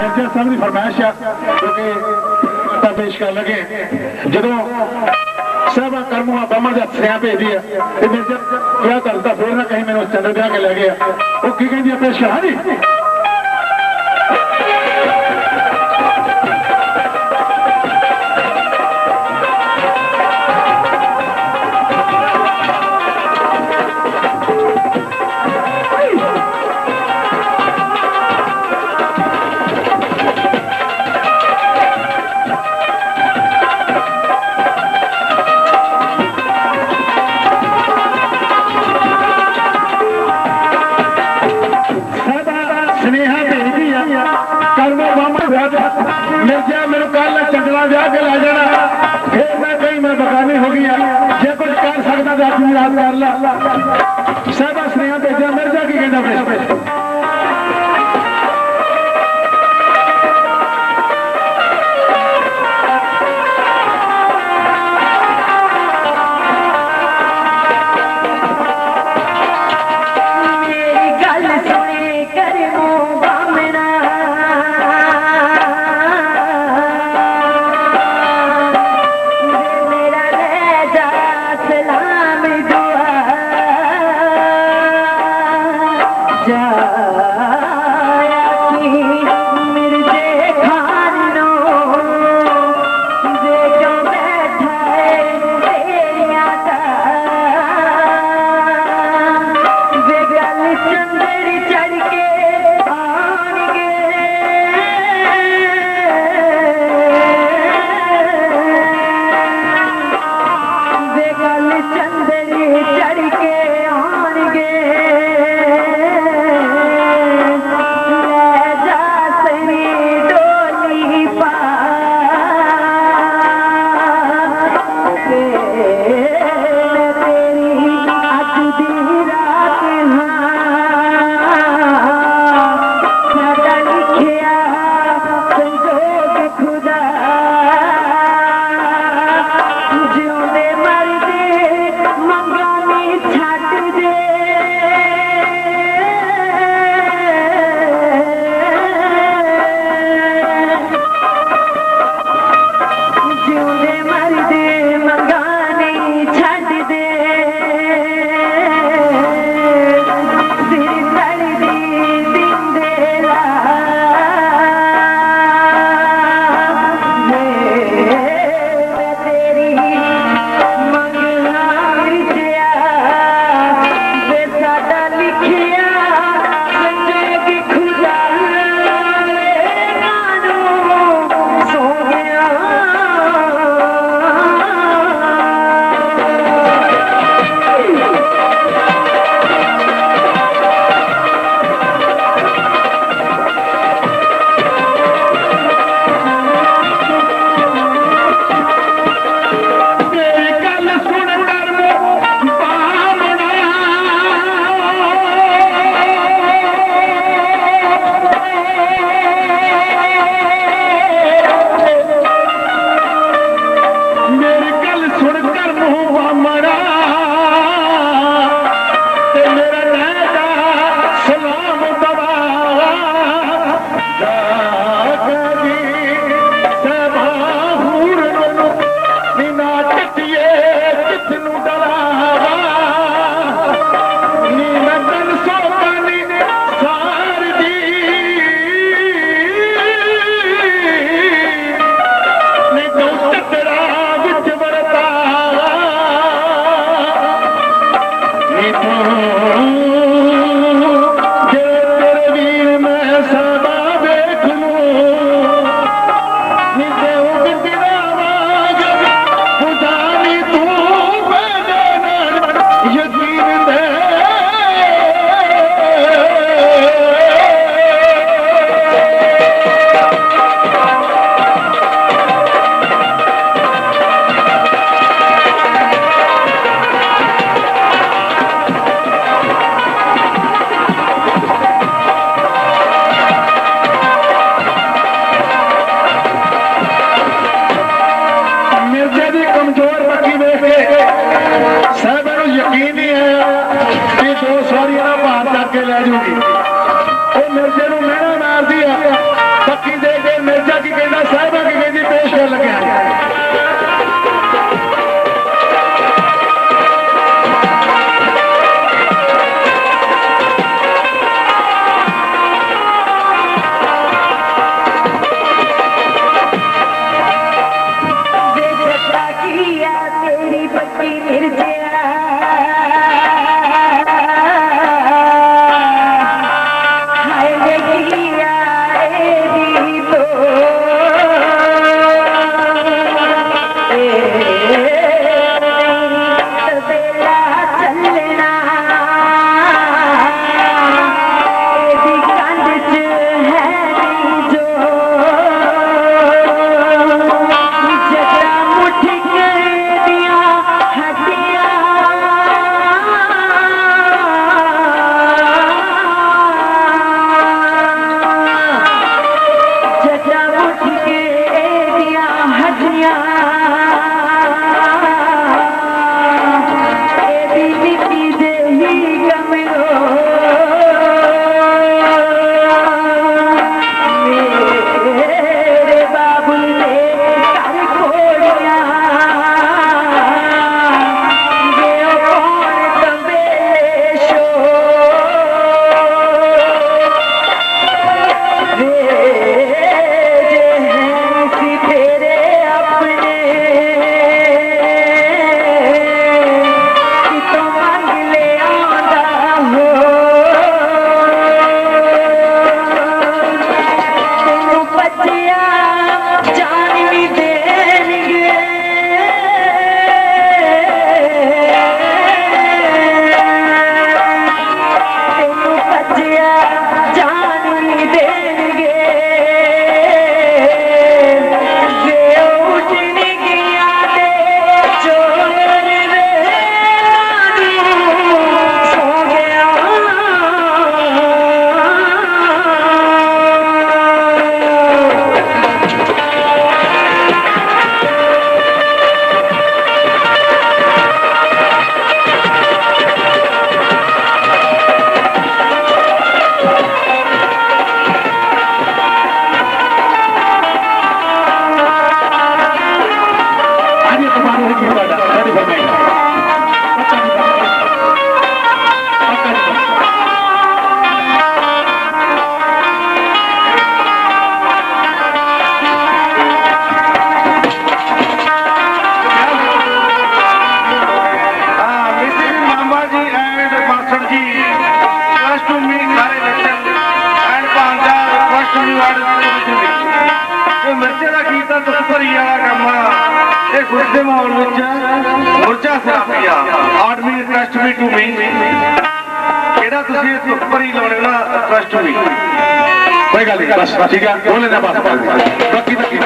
ਜੱਜ ਸਾਹਿਬ ਦੀ ਫਰਮਾਇਸ਼ ਆ ਕਿਉਂਕਿ ਤਾਂ ਪੇਸ਼ ਕਰ ਲੱਗੇ। ਜਦੋਂ ਸਭਾ ਕਰਮਾ ਬਾਮਣ ਦੇ ਹੱਥਿਆਂ ਭੇਜਦੀ ਆ, ਤੇ ਮੇਰੇ ਜਦ ਵਿਆਹ ਕਰਦਾ ਫੇਰ ਨਾ ਕਹੀਂ ਮੈਨੂੰ ਚੰਦਰ ਵਿਆਹ ਕੇ ਲੈ ਗਿਆ ਉਹ ਕੀ ਕਹਿੰਦੀ ਆ ਪੇਸ਼ ਕਰਾਂ ਜੀ? ਸਕਦਾ ਤਾਂ ਅੱਜ ਯਾਦ ਕਰ ਲਾ ਸਾਡਾ ਸਨੇਹਾ ਭੇਜਿਆ ਮਿਰਜ਼ਾ ਕੀ ਕਹਿੰਦਾ ਫਿਰ? ਇਹ ਮਿਰਚੇ ਦਾ ਗੀਤ ਤਾਂ ਤੁਸ ਵਾਲਾ ਕੰਮ ਆ। ਇਹ ਖੁਸ਼ ਦੇ ਮਾਹੌਲ ਵਿੱਚ ਮੁਰਚਾ ਸਰਾਪੀਆ ਆਦਮੀ ਰਿਕਵੈਸਟ ਮੀ ਟੂ ਮੀ ਕਿਹੜਾ ਤੁਸੀਂ ਇਹ ਤੁਸ ਭਰੀ ਲਾਉਣੇ ਨਾ ਰਿਕਵੈਸਟ ਟੂ ਕੋਈ ਗੱਲ ਨਹੀਂ ਬਸ, ਠੀਕ ਹੈ ਦੋਲੇ ਦਾ ਬਸ ਬਾਕੀ ਬਾਕੀ